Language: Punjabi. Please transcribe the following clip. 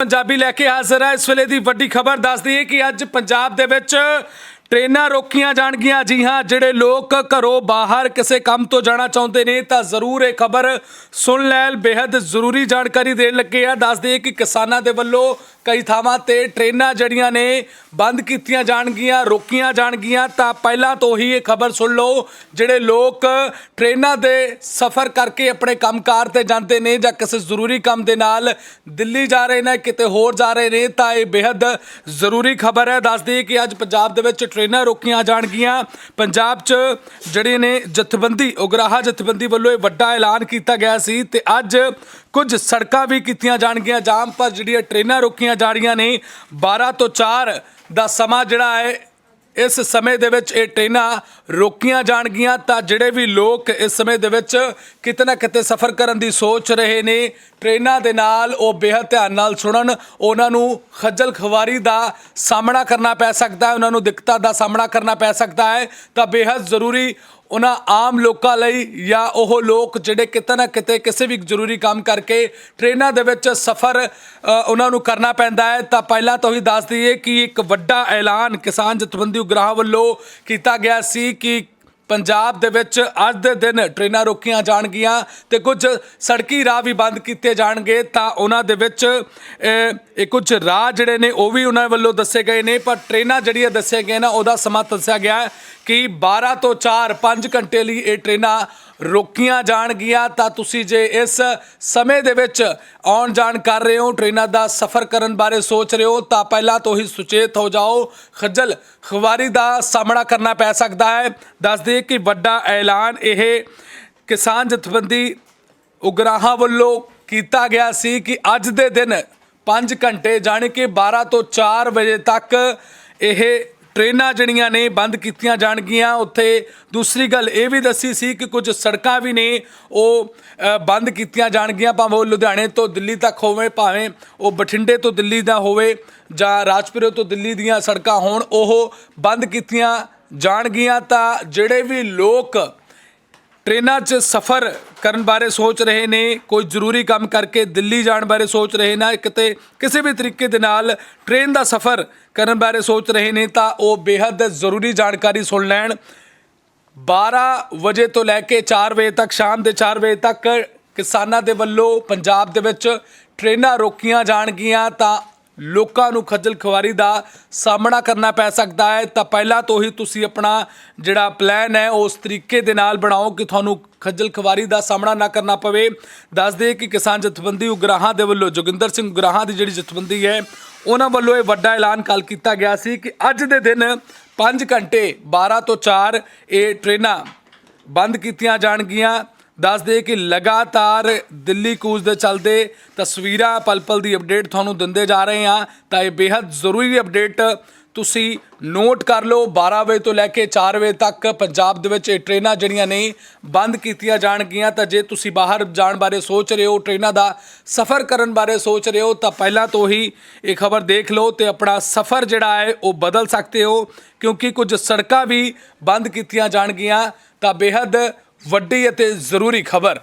ਪੰਜਾਬੀ ਲੈ ਕੇ ਹਾਜ਼ਰ ਹੈ। ਇਸ ਵੇਲੇ ਦੀ ਵੱਡੀ ਖਬਰ ਦੱਸਦੀ ਹੈ ਕਿ ਅੱਜ ਪੰਜਾਬ ਦੇ ਵਿੱਚ ਟ੍ਰੇਨਾਂ ਰੋਕੀਆਂ ਜਾਣਗੀਆਂ। ਜੀ ਹਾਂ, ਜਿਹੜੇ ਲੋਕ ਘਰੋਂ ਬਾਹਰ ਕਿਸੇ ਕੰਮ ਤੋਂ ਜਾਣਾ ਚਾਹੁੰਦੇ ਨੇ, ਤਾਂ ਜ਼ਰੂਰ ਇਹ ਖਬਰ ਸੁਣ ਲੈਣ। ਬੇहद ਜ਼ਰੂਰੀ ਜਾਣਕਾਰੀ ਦੇਣ ਲੱਗੇ ਆ। ਦੱਸ ਦਈਏ ਕਿ ਕਿਸਾਨਾਂ ਦੇ ਵੱਲੋਂ ਕਈ ਥਾਵਾਂ ਤੇ ਟ੍ਰੇਨਾਂ ਜੜੀਆਂ ਨੇ, ਬੰਦ ਕੀਤੀਆਂ ਜਾਣਗੀਆਂ, ਰੋਕੀਆਂ ਜਾਣਗੀਆਂ। ਤਾਂ ਪਹਿਲਾਂ ਤੋਂ ਹੀ ਇਹ ਖਬਰ ਸੁਣ ਲਓ, ਜਿਹੜੇ ਲੋਕ ਟ੍ਰੇਨਾਂ ਦੇ ਸਫ਼ਰ ਕਰਕੇ ਆਪਣੇ ਕੰਮਕਾਰ ਤੇ ਜਾਂਦੇ ਨੇ ਜਾਂ ਕਿਸੇ ਜ਼ਰੂਰੀ ਕੰਮ ਦੇ ਨਾਲ ਦਿੱਲੀ ਜਾ ਰਹੇ ਨੇ, ਕਿਤੇ ਹੋਰ ਜਾ ਰਹੇ ਨੇ, ਤਾਂ ਇਹ ਬੇहद ਜ਼ਰੂਰੀ ਖਬਰ ਹੈ। ਦੱਸ ਦਈਏ ਕਿ ਅੱਜ ਪੰਜਾਬ ਦੇ ਵਿੱਚ ਟ੍ਰੇਨਾਂ ਰੋਕੀਆਂ ਜਾਣਗੀਆਂ। ਪੰਜਾਬ 'ਚ ਜਿਹੜੇ ਨੇ ਜਥੇਬੰਦੀ, ਉਗਰਾਹਾ ਜਥੇਬੰਦੀ ਵੱਲੋਂ ਇਹ ਵੱਡਾ ਐਲਾਨ ਕੀਤਾ ਗਿਆ ਸੀ ਤੇ ਅੱਜ ਕੁਝ ਸੜਕਾਂ ਵੀ ਕੀਤੀਆਂ ਜਾਣਗੀਆਂ। ਜਾਮ ਪਰ ਜਿਹੜੀਆਂ ਟ੍ਰੇਨਾਂ ਰੋਕੀਆਂ ਜਾ ਰਹੀਆਂ ਨੇ 12 ਤੋਂ 4 ਦਾ ਸਮਾਂ ਜਿਹੜਾ ਹੈ ਇਸ ਸਮੇਂ ਦੇ ਵਿੱਚ ਇਹ ਟ੍ਰੇਨਾਂ ਰੋਕੀਆਂ ਜਾਣਗੀਆਂ ਤਾਂ ਜਿਹੜੇ ਵੀ ਲੋਕ ਇਸ ਸਮੇਂ ਦੇ ਵਿੱਚ ਕਿਤੇ ਨਾ ਕਿਤੇ ਸਫ਼ਰ ਕਰਨ ਦੀ ਸੋਚ ਰਹੇ ਨੇ, ਟ੍ਰੇਨਾਂ ਦੇ ਨਾਲ ਉਹ ਬੇਹੱਦ ਧਿਆਨ ਨਾਲ ਸੁਣਨ, ਉਹਨਾਂ ਨੂੰ ਖੱਜਲ ਖਵਾਰੀ ਦਾ ਸਾਹਮਣਾ ਕਰਨਾ ਪੈ ਸਕਦਾ ਹੈ, ਉਹਨਾਂ ਨੂੰ ਦਿੱਕਤਾਂ ਦਾ ਸਾਹਮਣਾ ਕਰਨਾ ਪੈ ਸਕਦਾ ਹੈ, ਤਾਂ ਬੇਹੱਦ ਜ਼ਰੂਰੀ ਉਹਨਾਂ ਆਮ ਲੋਕਾਂ ਲਈ ਜਾਂ ਉਹ ਲੋਕ ਜਿਹੜੇ ਕਿਤੇ ਨਾ ਕਿਤੇ ਕਿਸੇ ਵੀ ਜ਼ਰੂਰੀ ਕੰਮ ਕਰਕੇ ਟ੍ਰੇਨਾਂ ਦੇ ਵਿੱਚ ਸਫ਼ਰ ਉਹਨਾਂ ਨੂੰ ਕਰਨਾ ਪੈਂਦਾ ਹੈ। ਤਾਂ ਪਹਿਲਾਂ ਤੋਂ ਹੀ ਦੱਸ ਦਈਏ ਕਿ ਇੱਕ ਵੱਡਾ ਐਲਾਨ ਕਿਸਾਨ ਜਥੇਬੰਦੀ ਉਗਰਾਹ ਵੱਲੋਂ ਕੀਤਾ ਗਿਆ ਸੀ ਕਿ ਪੰਜਾਬ ਦੇ ਵਿੱਚ ਅੱਜ ਦੇ ਦਿਨ ਟ੍ਰੇਨਾਂ ਰੋਕੀਆਂ ਜਾਣਗੀਆਂ ਤੇ ਕੁਝ ਸੜਕੀ ਰਾਹ ਵੀ ਬੰਦ ਕੀਤੇ ਜਾਣਗੇ। ਤਾਂ ਉਹਨਾਂ ਦੇ ਵਿੱਚ ਇਹ ਕੁਝ ਰਾਹ ਜਿਹੜੇ ਨੇ ਉਹ ਵੀ ਉਹਨਾਂ ਵੱਲੋਂ ਦੱਸੇ ਗਏ ਨੇ, ਪਰ ਟ੍ਰੇਨਾਂ ਜਿਹੜੀਆਂ ਦੱਸੇ ਗਏ ਨਾ, ਉਹਦਾ ਸਮਾਂ ਦੱਸਿਆ ਗਿਆ ਕਿ 12 ਤੋਂ 4 5 ਘੰਟੇ ਲਈ ਇਹ ਟ੍ਰੇਨਾਂ ਰੋਕੀਆਂ ਜਾਣਗੀਆਂ, ਤਾਂ ਤੁਸੀਂ ਜੇ ਇਸ ਸਮੇਂ ਦੇ ਵਿੱਚ ਆਉਣ ਜਾਣ ਕਰ ਰਹੇ ਹੋ, ਟ੍ਰੇਨਾਂ ਦਾ ਸਫ਼ਰ ਕਰਨ ਬਾਰੇ ਸੋਚ ਰਹੇ ਹੋ, ਤਾਂ ਪਹਿਲਾਂ ਤੋਂ ਹੀ ਸੁਚੇਤ ਹੋ ਜਾਓ। ਖੱਜਲ ਖਵਾਰੀ ਦਾ ਸਾਹਮਣਾ ਕਰਨਾ ਪੈ ਸਕਦਾ ਹੈ। ਦੱਸ ਦਈਏ ਕਿ ਵੱਡਾ ਐਲਾਨ ਇਹ ਕਿਸਾਨ ਜਥੇਬੰਦੀ ਉਗਰਾਹਾਂ ਵੱਲੋਂ ਕੀਤਾ ਗਿਆ ਸੀ ਕਿ ਅੱਜ ਦੇ ਦਿਨ 5 ਘੰਟੇ, ਜਾਣੀ ਕਿ 12 ਤੋਂ 4 ਵਜੇ ਤੱਕ ਇਹ ਟ੍ਰੇਨਾਂ ਜਿਹੜੀਆਂ ਨੇ ਬੰਦ ਕੀਤੀਆਂ ਜਾਣਗੀਆਂ। ਉੱਥੇ ਦੂਸਰੀ ਗੱਲ ਇਹ ਵੀ ਦੱਸੀ ਸੀ ਕਿ ਕੁਝ ਸੜਕਾਂ ਵੀ ਨੇ, ਉਹ ਬੰਦ ਕੀਤੀਆਂ ਜਾਣਗੀਆਂ। ਭਾਵੇਂ ਉਹ ਲੁਧਿਆਣੇ ਤੋਂ ਦਿੱਲੀ ਤੱਕ ਹੋਵੇ, ਭਾਵੇਂ ਉਹ ਬਠਿੰਡੇ ਤੋਂ ਦਿੱਲੀ ਦਾ ਹੋਵੇ ਜਾਂ ਰਾਜਪੁਰੇ ਤੋਂ ਦਿੱਲੀ ਦੀਆਂ ਸੜਕਾਂ ਹੋਣ, ਉਹ ਬੰਦ ਕੀਤੀਆਂ ਜਾਣਗੀਆਂ। ਤਾਂ ਜਿਹੜੇ ਵੀ ਲੋਕ ਟ੍ਰੇਨਾਂ 'ਚ ਸਫ਼ਰ ਕਰਨ ਬਾਰੇ ਸੋਚ ਰਹੇ ਨੇ, ਕੋਈ ਜ਼ਰੂਰੀ ਕੰਮ ਕਰਕੇ ਦਿੱਲੀ ਜਾਣ ਬਾਰੇ ਸੋਚ ਰਹੇ ਨੇ ਕਿਤੇ ਕਿਸੇ ਵੀ ਤਰੀਕੇ ਦੇ ਨਾਲ ਟ੍ਰੇਨ ਦਾ ਸਫ਼ਰ ਕਰਨ ਬਾਰੇ ਸੋਚ ਰਹੇ ਨੇ, ਤਾਂ ਉਹ ਬੇहद ਜ਼ਰੂਰੀ ਜਾਣਕਾਰੀ ਸੁਣ ਲੈਣ। 12 ਵਜੇ ਤੋਂ ਲੈ ਕੇ 4 ਵਜੇ ਤੱਕ, ਸ਼ਾਮ ਦੇ 4 ਵਜੇ ਤੱਕ ਕਿਸਾਨਾਂ ਦੇ ਵੱਲੋਂ ਪੰਜਾਬ ਦੇ ਵਿੱਚ ਟ੍ਰੇਨਾਂ ਰੋਕੀਆਂ ਜਾਣਗੀਆਂ, ਤਾਂ ਲੋਕਾਂ ਨੂੰ ਖੱਜਲ ਖਵਾਰੀ ਦਾ ਸਾਹਮਣਾ ਕਰਨਾ ਪੈ ਸਕਦਾ ਹੈ। ਤਾਂ ਪਹਿਲਾਂ ਤੋਂ ਹੀ ਤੁਸੀਂ ਆਪਣਾ ਜਿਹੜਾ ਪਲਾਨ ਹੈ, ਉਸ ਤਰੀਕੇ ਦੇ ਨਾਲ ਬਣਾਓ ਕਿ ਤੁਹਾਨੂੰ ਖੱਜਲ ਖਵਾਰੀ ਦਾ ਸਾਹਮਣਾ ਨਾ ਕਰਨਾ ਪਵੇ। ਦੱਸ ਦੇ ਕਿ ਕਿਸਾਨ ਜਥੇਬੰਦੀ ਉਗਰਾਹਾਂ ਦੇ ਵੱਲੋਂ, ਜੋਗਿੰਦਰ ਸਿੰਘ ਉਗਰਾਹਾਂ ਦੀ ਜਿਹੜੀ ਜਥੇਬੰਦੀ ਹੈ, ਉਹਨਾਂ ਵੱਲੋਂ ਇਹ ਵੱਡਾ ਐਲਾਨ ਕੱਲ ਕੀਤਾ ਗਿਆ ਸੀ ਕਿ ਅੱਜ ਦੇ ਦਿਨ 5 ਘੰਟੇ 12 ਤੋਂ 4 ਇਹ ਟ੍ਰੇਨਾਂ ਬੰਦ ਕੀਤੀਆਂ ਜਾਣਗੀਆਂ। ਦੱਸ ਦੇ ਕਿ ਲਗਾਤਾਰ ਦਿੱਲੀ ਕੂਚ ਦੇ ਚੱਲਦੇ ਤਸਵੀਰਾਂ ਪਲ-ਪਲ ਦੀ ਅਪਡੇਟ ਤੁਹਾਨੂੰ ਦਿੰਦੇ ਜਾ ਰਹੇ ਹਾਂ। ਤਾਂ ਇਹ ਬੇਹੱਦ ਜ਼ਰੂਰੀ ਅਪਡੇਟ ਤੁਸੀਂ ਨੋਟ ਕਰ ਲਓ 12 ਵਜੇ ਤੋਂ ਲੈ ਕੇ 4 ਵਜੇ ਤੱਕ ਪੰਜਾਬ ਦੇ ਵਿੱਚ ਇਹ ਟ੍ਰੇਨਾਂ ਜਿਹੜੀਆਂ ਨਹੀਂ ਬੰਦ ਕੀਤੀਆਂ ਜਾਣਗੀਆਂ। ਤਾਂ ਜੇ ਤੁਸੀਂ ਬਾਹਰ ਜਾਣ ਬਾਰੇ ਸੋਚ ਰਹੇ ਹੋ, ਟ੍ਰੇਨਾਂ ਦਾ ਸਫ਼ਰ ਕਰਨ ਬਾਰੇ ਸੋਚ ਰਹੇ ਹੋ, ਤਾਂ ਪਹਿਲਾਂ ਤੋਂ ਹੀ ਇਹ ਖਬਰ ਦੇਖ ਲਓ ਤੇ ਆਪਣਾ ਸਫ਼ਰ ਜਿਹੜਾ ਹੈ, ਉਹ ਬਦਲ ਸਕਦੇ ਹੋ। ਕਿਉਂਕਿ ਕੁਝ ਸੜਕਾਂ ਵੀ ਬੰਦ ਕੀਤੀਆਂ ਜਾਣਗੀਆਂ, ਤਾਂ ਬੇਹੱਦ ਵੱਡੀ ਅਤੇ ਜ਼ਰੂਰੀ ਖਬਰ।